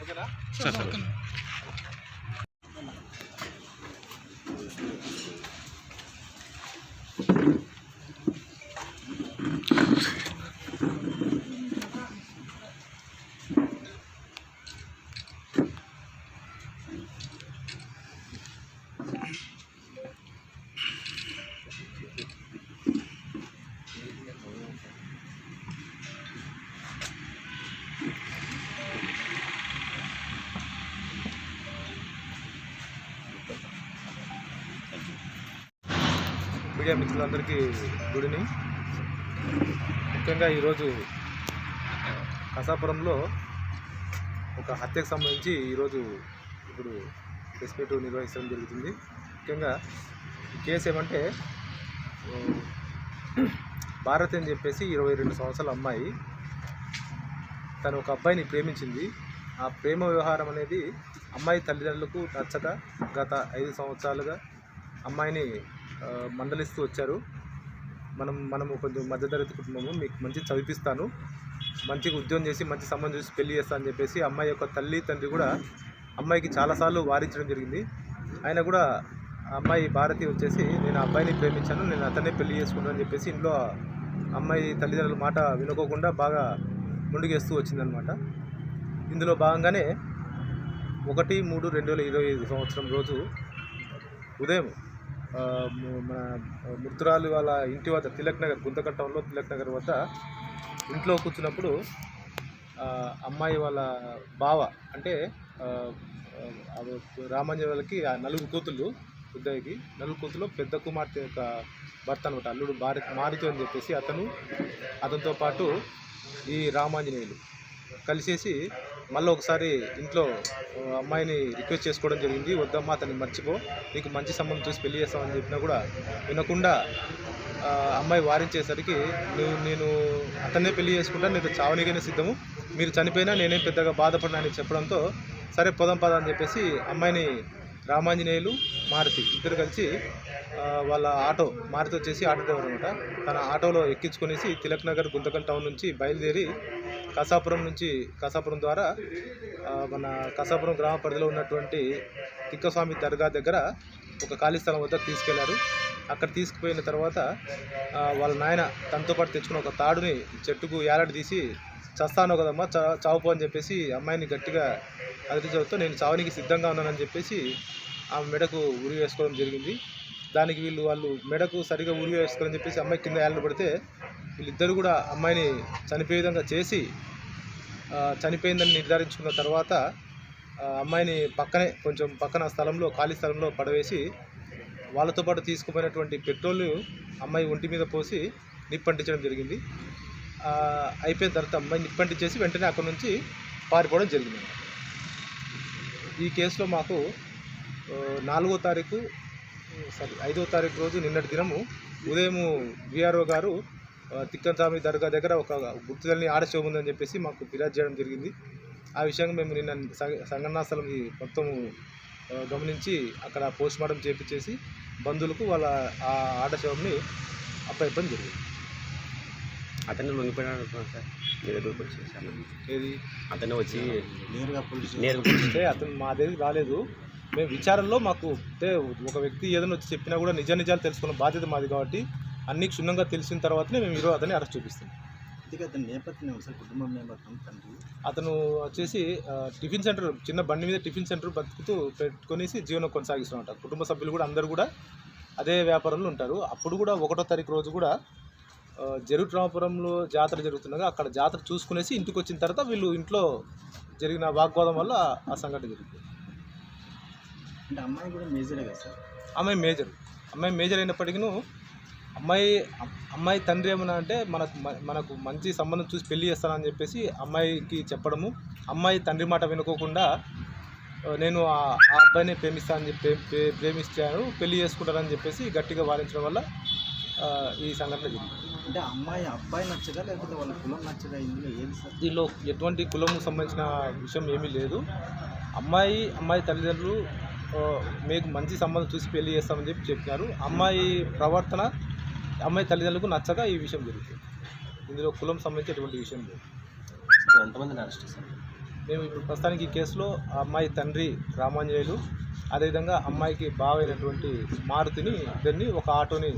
ఓకేనా? మీడియా మిత్రులందరికీ good evening. ముఖ్యంగా ఈరోజు కసాపురంలో ఒక హత్యకు సంబంధించి ఈరోజు ఇప్పుడు ప్రెస్ మీట్ నిర్వహించడం జరుగుతుంది. ముఖ్యంగా కేసు ఏమంటే భారత్ అని చెప్పేసి ఇరవై రెండు సంవత్సరాల అమ్మాయి తను ఒక అబ్బాయిని ప్రేమించింది. ఆ ప్రేమ వ్యవహారం అనేది అమ్మాయి తల్లిదండ్రులకు నచ్చక గత ఐదు సంవత్సరాలుగా అమ్మాయిని మందలిస్తూ వచ్చారు. మనం మనము కొంచెం మధ్యతరగతి కుటుంబము మీకు మంచి చదివిస్తాను. మంచిగా ఉద్యోగం చేసి మంచి సంబంధం చూసి పెళ్ళి చేస్తా అని చెప్పేసి అమ్మాయి యొక్క తల్లి తండ్రి కూడా అమ్మాయికి చాలాసార్లు వారించడం జరిగింది. ఆయన కూడా అమ్మాయి భారతి వచ్చేసి నేను అబ్బాయిని ప్రేమించాను నేను అతనే పెళ్ళి చేసుకుంటాను అని చెప్పేసి ఇంట్లో అమ్మాయి తల్లిదండ్రుల మాట వినుకోకుండా బాగా ముందుకేస్తూ వచ్చిందనమాట ఇందులో భాగంగానే ఒకటి మూడు రెండు వేల ఇరవై ఐదు సంవత్సరం రోజు ఉదయం మన మృతురాలు వాళ్ళ ఇంటి వద్ద తిలక్ నగర్ గుంతకట్టంలో తిలక్ నగర్ వద్ద ఇంట్లో కూర్చున్నప్పుడు అమ్మాయి వాళ్ళ బావ అంటే ఆ, రామాంజన్ వాళ్ళకి ఆ నలుగురు కూతుళ్ళు ఉద్దయ్యకి నలుగురు కూతుళ్ళు పెద్ద కుమార్తె యొక్క భర్త అనమాట అల్లుడు భారత్ మారుతి అని చెప్పేసి అతను అతనితో పాటు ఈ రామాంజనేయులు కలిసేసి మళ్ళీ ఒకసారి ఇంట్లో అమ్మాయిని రిక్వెస్ట్ చేసుకోవడం జరిగింది. వద్దమ్మా అతన్ని మర్చిపో. నీకు మంచి సంబంధం చూసి పెళ్ళి చేస్తామని చెప్పినా కూడా వినకుండా అమ్మాయి వారించేసరికి నువ్వు నేను అతన్నే పెళ్ళి చేసుకుంటా నేను చావనికైనా సిద్ధము. మీరు చనిపోయినా నేనేం పెద్దగా బాధపడినా చెప్పడంతో సరే పొదం పద అని చెప్పేసి అమ్మాయిని రామాంజనేయులు మారుతి ఇద్దరు కలిసి వాళ్ళ ఆటో మారుతి వచ్చేసి ఆటో డ్రైవర్ అనమాట. తన ఆటోలో ఎక్కించుకునేసి తిలక్ నగర్ గుంతకల్ టౌన్ నుంచి బయలుదేరి కసాపురం నుంచి కసాపురం ద్వారా మన కసాపురం గ్రామ పరిధిలో ఉన్నటువంటి తిక్కస్వామి దర్గా దగ్గర ఒక ఖాళీ స్థలం వద్ద తీసుకెళ్ళారు. అక్కడ తీసుకుపోయిన తర్వాత వాళ్ళ నాయన తనతో పాటు తెచ్చుకున్న ఒక తాడుని చెట్టుకు ఏలాడి తీసి చస్తాను కదమ్మా చా చావుపో అని చెప్పేసి అమ్మాయిని గట్టిగా అదిరించడంతో నేను చావనికి సిద్ధంగా ఉన్నానని చెప్పేసి ఆమె మెడకు ఉరి వేసుకోవడం జరిగింది. దానికి వీళ్ళు వాళ్ళు మెడకు సరిగా ఉరి వేసుకోవాలని చెప్పేసి అమ్మాయి కింద ఏళ్ళు పడితే వీళ్ళిద్దరు కూడా అమ్మాయిని చనిపోయే విధంగా చేసి చనిపోయిందని నిర్ధారించుకున్న తర్వాత ఆ, అమ్మాయిని పక్కనే కొంచెం పక్కన స్థలంలో ఖాళీ స్థలంలో పడవేసి వాళ్ళతో పాటు తీసుకుపోయినటువంటి పెట్రోల్ అమ్మాయి ఒంటి మీద పోసి నిప్పంటించడం జరిగింది. అయిపోయిన తర్వాత అమ్మాయి నిప్పంటించేసి వెంటనే అక్కడ నుంచి పారిపోవడం జరిగింది. ఈ కేసులో మాకు నాలుగో తారీఖు సారీ ఐదో తారీఖు రోజు నిన్నటి దినము ఉదయము విఆర్ఓ గారు తిక్కన్స్వామి దర్గా దగ్గర ఒక గుర్తులని ఆడశోభ ఉందని చెప్పేసి మాకు ఫిర్యాదు చేయడం జరిగింది. ఆ విషయంగా మేము నిన్న సంఘ- మొత్తము గమనించి అక్కడ పోస్ట్ మార్టం చేపించేసి బంధువులకు వాళ్ళ ఆ ఆడశోభని అప్పయిపోవడం జరిగింది. అతను లొంగిపోయినాడు అనుకున్నాను సార్. మీ దగ్గరకు వచ్చేసాను. ఏది? అతను వచ్చి నేరుగా పోలీసు నేరుగా అంటే అతను మా దగ్గరికి రాలేదు. మేము విచారంలో మాకు అంటే ఒక వ్యక్తి ఏదైనా వచ్చి చెప్పినా కూడా నిజ నిజాలు తెలుసుకున్న బాధ్యత మాది కాబట్టి అన్ని క్షుణ్ణంగా తెలిసిన తర్వాతనే మేము ఈరోజు అతన్ని అరెస్ట్ చూపిస్తాం. అతని నేపథ్యం సార్? కుటుంబం నేపథ్యం తండ్రి? అతను వచ్చేసి టిఫిన్ సెంటర్ చిన్న బండి మీద టిఫిన్ సెంటర్ బతుకుతూ పెట్టుకొనేసి జీవనం కొనసాగిస్తున్నమాట కుటుంబ సభ్యులు కూడా అందరూ కూడా అదే వ్యాపారంలో ఉంటారు. అప్పుడు కూడా ఒకటో తారీఖు రోజు కూడా ఆ, జరుగురామపురంలో జాతర జరుగుతుండగా అక్కడ జాతర చూసుకునేసి ఇంటికి వచ్చిన తర్వాత వీళ్ళు ఇంట్లో జరిగిన వాగ్వాదం వల్ల ఆ సంఘటన జరిగింది. అంటే అమ్మాయి కూడా మేజరే కదా సార్? అమ్మాయి మేజర్. అమ్మాయి మేజర్ అయినప్పటికీ అమ్మాయి అమ్మాయి తండ్రి ఏమన్నా అంటే మనకు మనకు మంచి సంబంధం చూసి పెళ్ళి చేస్తానని చెప్పేసి అమ్మాయికి చెప్పడము అమ్మాయి తండ్రి మాట వినుకోకుండా నేను ఆ అబ్బాయిని ప్రేమిస్తానని చెప్పి ప్రే- ప్రే- ప్రేమిస్తాను పెళ్ళి చేసుకుంటానని చెప్పేసి గట్టిగా వాదించడం వల్ల ఈ సంఘటన జరిగింది. అంటే అమ్మాయి అబ్బాయి నచ్చదా? లేకపోతే వాళ్ళ కులం నచ్చదా? ఇందులో ఏది సార్? దీనిలో ఎటువంటి కులము సంబంధించిన విషయం ఏమీ లేదు. అమ్మాయి అమ్మాయి తల్లిదండ్రులు మీకు మంచి సంబంధం చూసి పెళ్ళి చేస్తామని చెప్పి చెప్పినారు. అమ్మాయి ప్రవర్తన అమ్మాయి తల్లిదండ్రులకు నచ్చక ఈ విషయం జరుగుతుంది. ఇందులో కులం సంబంధించి ఎటువంటి విషయం లేదు. ఎంతమందిని అరెస్ట్ చేశారు? మేము ఇప్పుడు ప్రస్తుతానికి ఈ కేసులో ఆ అమ్మాయి తండ్రి రామాంజనేయులు అదేవిధంగా అమ్మాయికి బావైనటువంటి మారుతిని ఇద్దరిని ఒక ఆటోని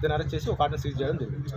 దాన్ని అరెస్ట్ చేసి ఒక ఆటోని సీజ్ చేయడం జరిగింది.